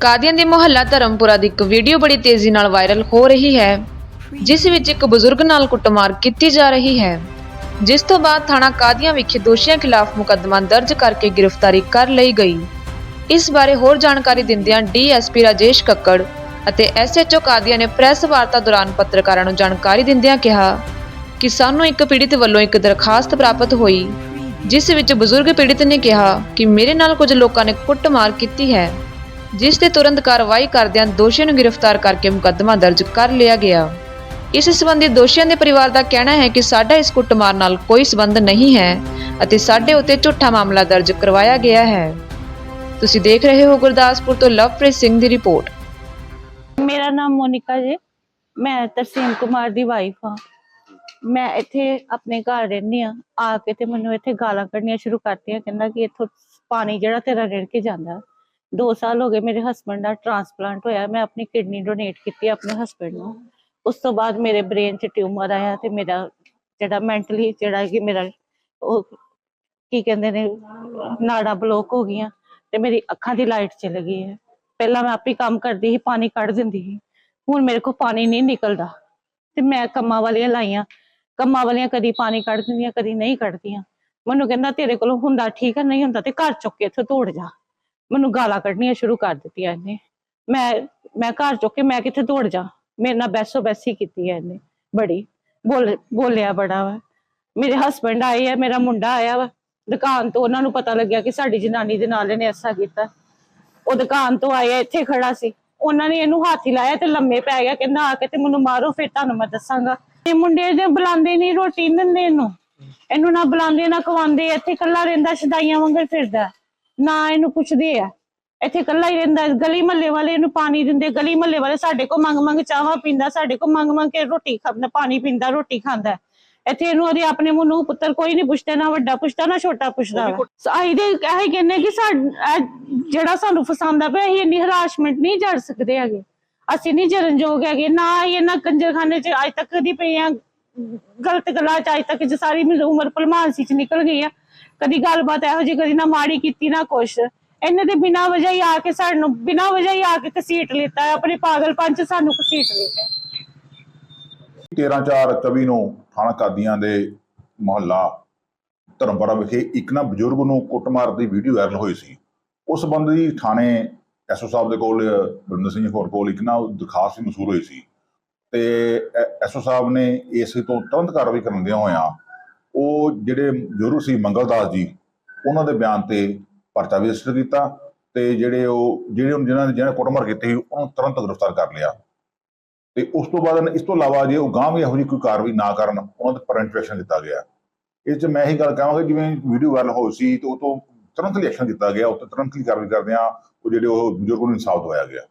ਕਾਦੀਆਂ ਦੇ ਮੁਹੱਲਾ ਧਰਮਪੁਰਾ ਦੀ ਇੱਕ ਵੀਡੀਓ ਬੜੀ ਤੇਜ਼ੀ ਨਾਲ ਵਾਇਰਲ ਹੋ ਰਹੀ ਹੈ, ਜਿਸ ਵਿੱਚ ਇੱਕ ਬਜ਼ੁਰਗ ਨਾਲ ਕੁੱਟਮਾਰ ਕੀਤੀ ਜਾ ਰਹੀ ਹੈ। ਜਿਸ ਤੋਂ ਬਾਅਦ ਥਾਣਾ ਕਾਦੀਆਂ ਵਿਖੇ ਦੋਸ਼ੀਆਂ ਖਿਲਾਫ ਮੁਕੱਦਮਾ ਦਰਜ ਕਰਕੇ ਗ੍ਰਿਫਤਾਰੀ ਕਰ ਲਈ ਗਈ। ਇਸ ਬਾਰੇ ਹੋਰ ਜਾਣਕਾਰੀ ਦਿੰਦਿਆਂ ਡੀਐਸਪੀ ਰਾਜੇਸ਼ ਕੱਕੜ ਅਤੇ ਐਸਐਚਓ ਕਾਦੀਆਂ ਨੇ ਪ੍ਰੈਸ ਵਾਰਤਾ ਦੌਰਾਨ ਪੱਤਰਕਾਰਾਂ ਨੂੰ ਜਾਣਕਾਰੀ ਦਿੰਦਿਆਂ ਕਿਹਾ ਕਿ ਸਾਨੂੰ ਇੱਕ ਪੀੜਿਤ ਵੱਲੋਂ ਇੱਕ ਦਰਖਾਸਤ ਪ੍ਰਾਪਤ ਹੋਈ, ਜਿਸ ਵਿੱਚ ਬਜ਼ੁਰਗ ਪੀੜਿਤ ਨੇ ਕਿਹਾ ਕਿ ਮੇਰੇ ਨਾਲ ਕੁਝ ਲੋਕਾਂ ਨੇ ਕੁੱਟਮਾਰ ਕੀਤੀ ਹੈ। ਜਿਸ ਤੇ ਤੁਰੰਤ ਕਾਰਵਾਈ ਕਰਦਿਆਂ ਦੋਸ਼ੀਆਂ ਨੂੰ ਗ੍ਰਿਫਤਾਰ ਕਰਕੇ ਮੁਕੱਦਮਾ ਦਰਜ ਕਰ ਲਿਆ ਗਿਆ। ਇਸ ਸੰਬੰਧੀ ਦੋਸ਼ੀਆਂ ਦੇ ਪਰਿਵਾਰ ਦਾ ਕਹਿਣਾ ਹੈ ਕਿ ਸਾਡਾ ਇਸ ਕੁੱਟਮਾਰ ਨਾਲ ਕੋਈ ਸਬੰਧ ਨਹੀਂ ਹੈ ਅਤੇ ਸਾਡੇ ਉੱਤੇ ਝੂਠਾ ਮਾਮਲਾ ਦਰਜ ਕਰਵਾਇਆ ਗਿਆ ਹੈ। ਤੁਸੀਂ ਦੇਖ ਰਹੇ ਹੋ ਗੁਰਦਾਸਪੁਰ ਤੋਂ ਲਵਪ੍ਰੀਤ ਸਿੰਘ ਦੀ ਰਿਪੋਰਟ। ਮੇਰਾ ਨਾਮ ਮੋਨਿਕਾ ਜੀ। ਮੈਂ ਤਰਸੀਮ ਕੁਮਾਰ ਦੀ ਵਾਈਫ ਹਾਂ। ਮੈਂ ਇੱਥੇ ਆਪਣੇ ਘਰ ਰਹਿੰਦੀ ਆ ਆ ਕੇ ਤੇ ਮੈਨੂੰ ਇੱਥੇ ਗਾਲਾਂ ਕੱਢਣੀਆਂ ਸ਼ੁਰੂ ਕਰਤੀਆਂ। ਕਹਿੰਦਾ ਕਿ ਇੱਥੋਂ ਪਾਣੀ ਜਿਹੜਾ ਤੇਰਾ ਰਿੜ ਕੇ ਜਾਂਦਾ। 2 ਸਾਲ ਹੋ ਗਏ ਮੇਰੇ ਹਸਬੰਡ ਦਾ ਟ੍ਰਾਂਸਪਲਾਂਟ ਹੋਇਆ, ਮੈਂ ਆਪਣੀ ਕਿਡਨੀ ਡੋਨੇਟ ਕੀਤੀ ਆਪਣੇ ਹਸਬੰਡ ਨੂੰ। ਉਸ ਤੋਂ ਬਾਅਦ ਮੇਰੇ ਬ੍ਰੇਨ 'ਚ ਟਿਊਮਰ ਆਇਆ ਤੇ ਮੇਰਾ ਜਿਹੜਾ ਮੈਂਟਲੀ ਜਿਹੜਾ ਕਿ ਮੇਰਾ ਉਹ ਕੀ ਕਹਿੰਦੇ ਨੇ, ਨਾੜਾ ਬਲੋਕ ਹੋ ਗਈਆਂ ਤੇ ਮੇਰੀ ਅੱਖਾਂ ਦੀ ਲਾਈਟ ਚਲ ਗਈ ਹੈ। ਪਹਿਲਾਂ ਮੈਂ ਆਪੇ ਕੰਮ ਕਰਦੀ ਸੀ, ਪਾਣੀ ਕੱਢ ਦਿੰਦੀ ਸੀ। ਹੁਣ ਮੇਰੇ ਕੋਲ ਪਾਣੀ ਨਹੀਂ ਨਿਕਲਦਾ ਤੇ ਮੈਂ ਕੰਮਾਂ ਵਾਲੀਆਂ ਲਾਈਆਂ। ਕੰਮਾਂ ਵਾਲੀਆਂ ਕਦੀ ਪਾਣੀ ਕੱਢ ਦਿੰਦੀਆਂ, ਕਦੀ ਨਹੀਂ ਕੱਢਦੀਆਂ। ਮੈਨੂੰ ਕਹਿੰਦਾ, ਤੇਰੇ ਕੋਲ ਹੁੰਦਾ ਠੀਕ ਹੈ ਨਹੀਂ ਹੁੰਦਾ ਤੇ ਘਰ ਚੁੱਕ ਕੇ ਇੱਥੋਂ ਤੋੜ ਜਾ। ਮੈਨੂੰ ਗਾਲਾਂ ਕੱਢਣੀਆਂ ਸ਼ੁਰੂ ਕਰ ਦਿੱਤੀਆਂ ਇਹਨੇ। ਮੈਂ ਮੈਂ ਘਰ ਚੁੱਕ ਕੇ ਮੈਂ ਕਿੱਥੇ ਤੋੜ ਜਾ? ਮੇਰੇ ਨਾਲ ਬੈਸੋ ਬੈਸੀ ਕੀਤੀ ਹੈ ਇਹਨੇ, ਬੜੀ। ਬੋਲ, ਬੋਲਿਆ ਬੜਾ ਵਾ। ਮੇਰੇ ਹਸਬੰਡ ਆਏ ਆ, ਮੇਰਾ ਮੁੰਡਾ ਆਇਆ ਵਾ। ਦੁਕਾਨ ਤੋਂ ਉਹਨਾਂ ਨੂੰ ਪਤਾ ਲੱਗਿਆ ਕਿ ਸਾਡੀ ਜਨਾਨੀ ਦੇ ਨਾਲ ਇਹਨੇ ਐਸਾ ਕੀਤਾ। ਉਹ ਦੁਕਾਨ ਤੋਂ ਆਇਆ ਇੱਥੇ ਖੜਾ ਸੀ। ਉਹਨਾਂ ਨੇ ਇਹਨੂੰ ਹਾਥੀ ਲਾਇਆ ਤੇ ਲੰਮੇ ਪੈ ਗਿਆ, ਕਹਿੰਦਾ ਆ ਕੇ ਤੇ ਮੈਨੂੰ ਮਾਰੋ, ਫਿਰ ਤੁਹਾਨੂੰ ਮੈਂ ਦੱਸਾਂਗਾ। ਤੇ ਮੁੰਡੇ ਦੇ ਬੁਲਾਉਂਦੇ ਨਹੀਂ, ਰੋਟੀ ਨੀ ਦਿੰਦੇ ਇਹਨੂੰ। ਇਹਨੂੰ ਨਾ ਬੁਲਾਉਂਦੇ, ਨਾ ਖਵਾਉਂਦੇ, ਇੱਥੇ ਇਕੱਲਾ ਰਹਿੰਦਾ ਸ਼ਦਾਈਆਂ ਵਾਂਗਰ ਫਿਰਦਾ। ਨਾ ਇਹਨੂੰ ਪੁੱਛਦੇ ਆ। ਇੱਥੇ ਇਕੱਲਾ ਹੀ ਰਹਿੰਦਾ, ਗਲੀ ਮਹੱਲੇ ਵਾਲੇ ਇਹਨੂੰ ਪਾਣੀ ਦਿੰਦੇ। ਗਲੀ ਮਹੱਲੇ ਵਾਲੇ ਸਾਡੇ ਕੋ ਮੰਗ ਮੰਗ ਚਾਹਾਂ ਪੀਂਦਾ, ਸਾਡੇ ਕੋ ਮੰਗ ਮੰਗ ਕੇ ਰੋਟੀ ਖਾਂਦਾ ਪਾਣੀ ਪੀਂਦਾ, ਰੋਟੀ ਖਾਂਦਾ। ਇੱਥੇ ਇਹਨੂੰ ਉਹਦੇ ਆਪਣੇ ਮੂੰਹ ਨੂੰ ਪੁੱਤਰ ਕੋਈ ਨਹੀਂ ਪੁੱਛਦਾ, ਨਾ ਵੱਡਾ ਪੁੱਛਦਾ, ਨਾ ਛੋਟਾ ਪੁੱਛਦਾ ਅਸੀਂ ਦੇ ਇਹ ਕਹਿੰਦੇ ਕਿ ਸਾਡ- ਜਿਹੜਾ ਸਾਨੂੰ ਫਸਾਉਂਦਾ ਪਿਆ, ਅਸੀਂ ਇੰਨੀ ਹਰਾਸ਼ਮੈਂਟ ਨਹੀਂ ਜੜ ਸਕਦੇ ਹੈਗੇ। ਅਸੀਂ ਨਹੀਂ ਜਰਨਯੋਗ ਹੈਗੇ, ਨਾ ਹੀ ਇਹਨਾਂ ਕੰਜਰਖਾਨੇ 'ਚ ਅੱਜ ਤੱਕ ਦੀ ਪਈ ਆ। ਗਲਤ ਗੱਲਾਂ 'ਚ ਅੱਜ ਤੱਕ ਜ ਸਾਰੀ ਮੇਰੀ ਉਮਰ ਭਲਮਾਨਸੀ 'ਚ ਨਿਕਲ ਗਈ ਆ। ਕਦੀ ਗੱਲਬਾਤ ਇਹੋ ਜਿਹੀ ਕਦੀ ਨਾ ਮਾੜੀ ਕੀਤੀ ਨਾ ਕੁਛ। ਇਹਨੇ ਤੇ ਬਿਨਾਂ ਵਜ੍ਹਾ ਹੀ ਆ ਕੇ ਸਾਨੂੰ ਬਿਨਾਂ ਵਜ੍ਹਾ ਹੀ ਆ ਕੇ ਕਸੀਟ ਲਿੱਤਾ ਹੈ, ਆਪਣੇ ਪਾਗਲਪਨ 'ਚ ਸਾਨੂੰ ਕਸੀਟ ਲਿੱਤਾ ਹੈ। 13/4/24 ਨੂੰ ਥਾਣਾ ਕਾਦੀਆਂ ਦੇ ਮੁਹੱਲਾ ਧਰਮਪੁਰਾ ਵਿਖੇ ਇੱਕ ਨਾ ਬਜ਼ੁਰਗ ਨੂੰ ਕੁੱਟਮਾਰ ਦੀ ਵੀਡੀਓ ਵਾਇਰਲ ਹੋਈ ਸੀ। ਉਸ ਸੰਬੰਧੀ ਥਾਣੇ ਐਸਓ ਸਾਹਿਬ ਦੇ ਕੋਲ ਬਰਿੰਦਰ ਸਿੰਘ ਹੋਰ ਕੋਲ ਇੱਕ ਨਾ ਦਰਖਾਸਤ ਮਸੂਲ ਹੋਈ ਸੀ। ਤੇ ਐਸਓ ਸਾਹਿਬ ਨੇ ਇਸ ਤੋਂ ਤੁਰੰਤ ਕਾਰਵਾਈ ਕਰਨ ਦੇ ਹੋਇਆਂ ਉਹ ਜਿਹੜੇ ਬਜ਼ੁਰਗ ਸੀ ਮੰਗਲਦਾਸ ਜੀ, ਉਹਨਾਂ ਦੇ ਬਿਆਨ ਤੇ ਪਰਚਾ ਵੀ ਰਜਿਸਟਰ ਕੀਤਾ ਤੇ ਜਿਹੜੇ ਉਹ, ਜਿਹੜੇ ਜਿਹਨਾਂ ਨੇ, ਜਿਹਨਾਂ ਕੁੱਟਮਾਰ ਕੀਤੀ ਸੀ, ਉਹਨਾਂ ਨੂੰ ਤੁਰੰਤ ਗ੍ਰਿਫਤਾਰ ਕਰ ਲਿਆ। ਤੇ ਉਸ ਤੋਂ ਬਾਅਦ ਇਸ ਤੋਂ ਇਲਾਵਾ ਜੇ ਉਹ ਗਾਂਹ ਵੀ ਇਹੋ ਜਿਹੀ ਕੋਈ ਕਾਰਵਾਈ ਨਾ ਕਰਨ, ਉਹਨਾਂ ਤੇ ਪਰੈਂਟ ਐਕਸ਼ਨ ਦਿੱਤਾ ਗਿਆ। ਇਸ 'ਚ ਮੈਂ ਇਹੀ ਗੱਲ ਕਹਾਂਗਾ, ਜਿਵੇਂ ਵੀਡੀਓ ਵਾਇਰਲ ਹੋਈ ਸੀ, ਤੇ ਉਹ ਤੋਂ ਤੁਰੰਤ ਹੀ ਐਕਸ਼ਨ ਦਿੱਤਾ ਗਿਆ ਉਹ ਤੇ ਤੁਰੰਤ ਹੀ ਕਾਰਵਾਈ ਕਰਦੇ ਆ, ਉਹ ਜਿਹੜੇ ਉਹ ਬਜ਼ੁਰਗ ਨੂੰ ਇਨਸਾਫ ਦਵਾਇਆ ਗਿਆ।